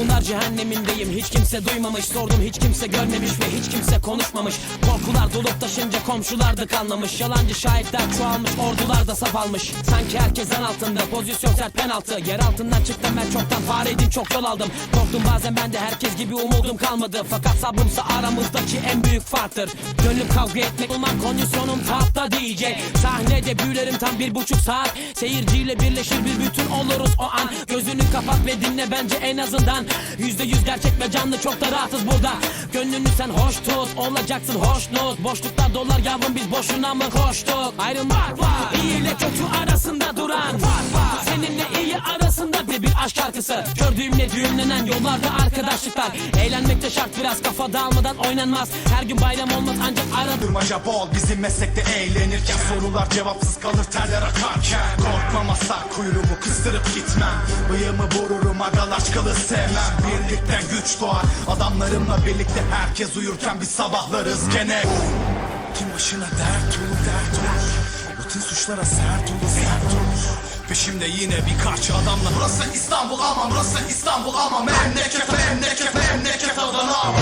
Maymunlar cehennemindeyim. Hiç kimse duymamış Sordum hiç kimse görmemiş ve hiç kimse konuşmamış. Korkular dolup taşınca komşular da kanlamış. Yalancı şahitler çoğalmış ordular da saf almış. Sanki herkes en altında pozisyon sert penaltı. Yer altından çıktım ben çoktan fareydim çok yol aldım. Korktum bazen ben de herkes gibi umudum kalmadı. Fakat sabrımsa aramızdaki en büyük farktır. Gönlüm kavga etmek olmam kondisyonum tahta diyecek. Sahnede büyülerim tam bir buçuk saat. Seyirciyle birleşir bir bütün oluruz o an. Gözünü kapat ve dinle bence en azından Yüzde yüz gerçek ve canlı çok da rahatız burada. Gönlünü sen hoş tut olacaksın hoşnut. Boşluklar dolar yavrum biz boşuna mı koştuk? Ayrılmak var. İyi ile kötü arasında duran aşk şarkısı Gördüğümle düğümlenen yollarda arkadaşlıklar. Eğlenmek de şart biraz kafa dağılmadan oynanmaz. Her gün bayram olmaz ancak arada Durmaca bol bizim meslekte eğlenirken Sorular cevapsız kalır terler akarken. Korkmamazsa kuyruğumu kıstırıp gitmem. Bıyığımı vururum agalaşkalı sevmem. Birlikten güç doğar adamlarımla birlikte Herkes uyurken biz sabahlarız. Gene Kim başına dert olur dert olur. Rutin suçlara sert olur Peşimde yine birkaç adamla Burası İstanbul ama burası İstanbul ama Memleket memleket memleket Adana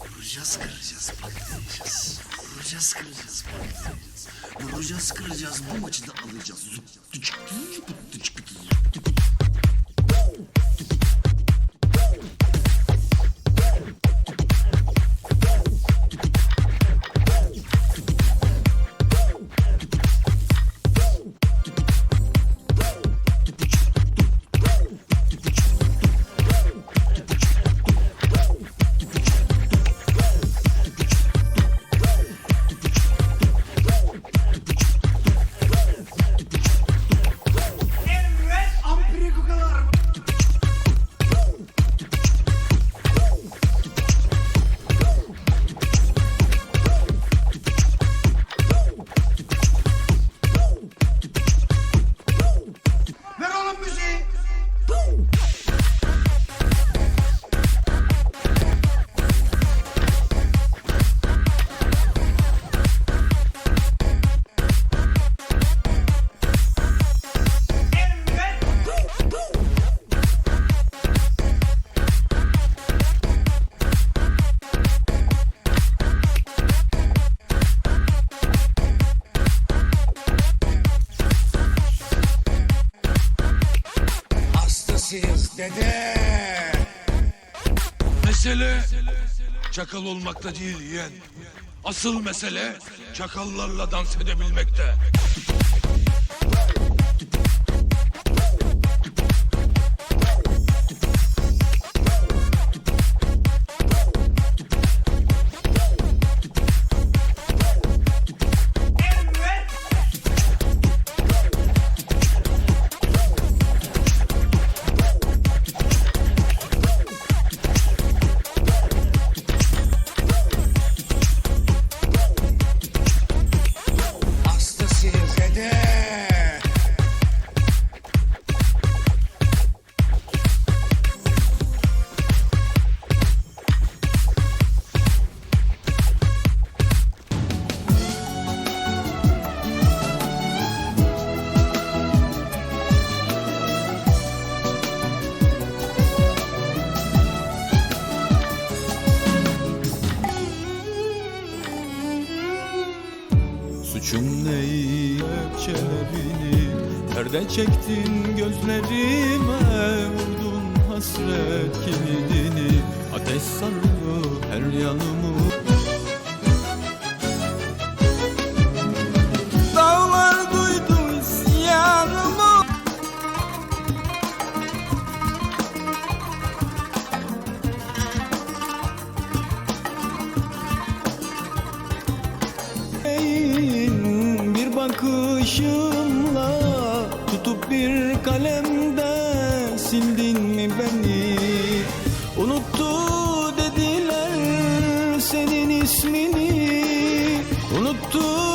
Vuracağız kıracağız patlayacağız. Vuracağız kıracağız patlayacağız. Vuracağız kıracağız bu maçı da alacağız. Zup, dede. Mesele çakal olmakta değil yeğen. Asıl mesele çakallarla dans edebilmekte. Değil öpçelerini Perde çektin gözlerime Vurdun hasret kilidini. Ateş sarıyor her yanımı tutup bir kalemde sildin mi beni? Unuttu dediler senin ismini. Unuttu